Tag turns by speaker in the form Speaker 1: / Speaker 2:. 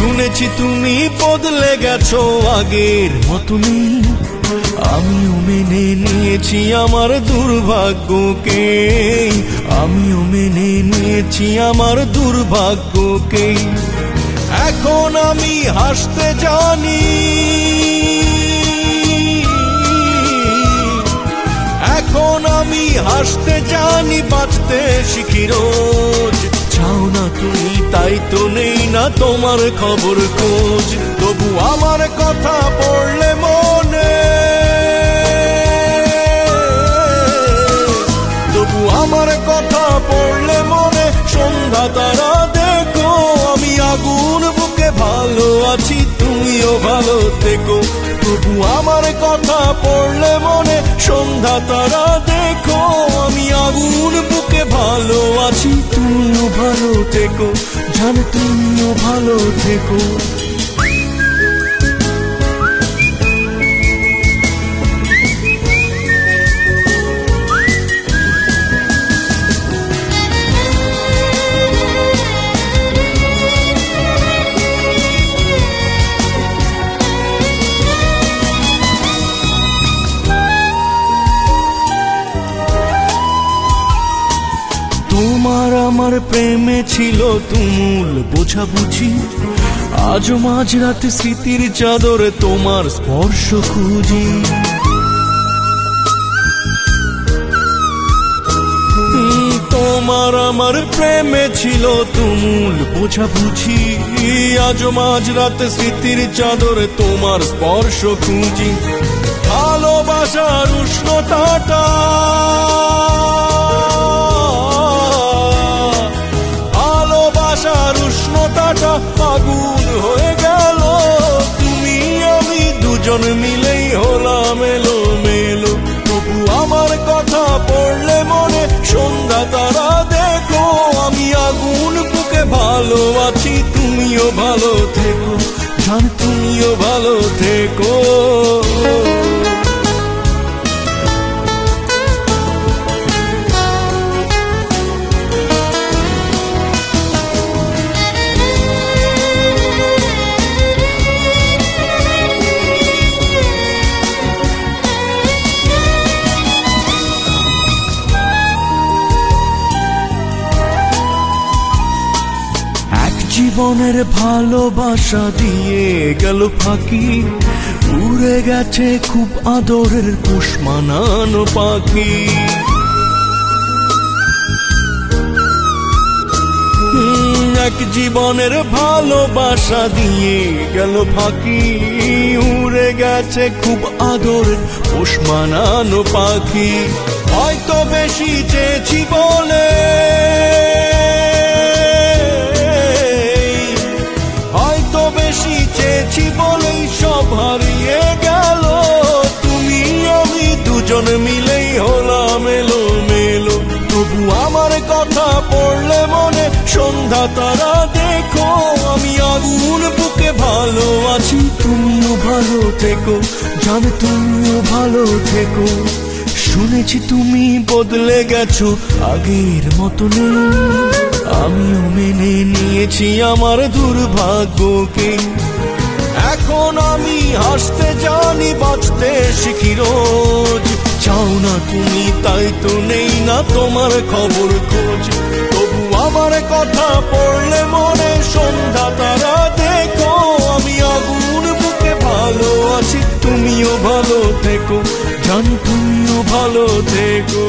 Speaker 1: শুনেছি তুমি বদলে গেছো আগের মতো নেই আমিও মেনে নিয়েছি আমার দুর্ভাগ্যকে। আমিও মেনে নিয়েছি আমার দুর্ভাগ্যকে। এখন আমি হাসতে জানি। এখন আমি হাসতে জানি, বাঁচতে শিখি রোজ। চাও না তুমি, তাই তো নেই না তোমার খবর খোঁজ। তবু আমার কথা পড়লে মনে। তবু আমার কথা পড়লে মনে। সন্ধ্যা তারা দেখো, আমি আগুন বুকে ভালো আছি, তুমিও ভালো থেকো। তবু আমার কথা পড়লে মনে। সন্ধ্যা তারা দেখো, আমি আগুন বুকে থেকো জান তুমিও ভালো থেকো। আমার প্রেমে ছিল তুমুল বোঝাবুঝি। আজ মাঝ রাতে স্মৃতির চাদরে তোমার স্পর্শ খুঁজি। তোমার আমার প্রেমে ছিল তুমুল বোঝাবুঝি। আজ মাঝ রাতে স্মৃতির চাদরে তোমার স্পর্শ খুঁজি। ভালোবাসার উষ্ণতাটা দুজন মিলেই হলাম এলো মেলো তবু আমার কথা পড়লে মনে সন্ধ্যা তারা দেখো, আমি আগুন বুকে ভালো আছি, তুমিও ভালো থেকো, জান, তুমিও ভালো থেকো। জীবনের ভালোবাসা দিয়ে গেল ফাঁকি। উড়ে গেছে খুব আদরের পোষ মানানো পাখি। এক জীবনের ভালোবাসা দিয়ে গেল ফাঁকি। উড়ে গেছে খুব আদরের পোষ মানানো পাখি। হয়তো বেশি চেয়েছি বলে এলো মেলো। তবু আমার কথা পড়লে মনে, সন্ধ্যা তারা দেখো, আমি আগুন বুকে ভালো আছি। তুমিও ভালো থেকো, জান তুমিও ভালো থেকো। শুনেছি তুমি বদলে গেছো আগের মতো নেই আমিও মেনে নিয়েছি আমার দুর্ভাগ্যকে। এখন আমি হাসতে জানি, বাঁচতে শিখি রোজ। চাও না তুমি, তাই তো নেই না তোমার খবর খোঁজ। তবু আমার কথা পড়লে মনে সন্ধ্যা তারা দেখো, আমি আগুন বুকে ভালো আছি তুমিও ভালো থেকো, জান তুমিও ভালো থেকো।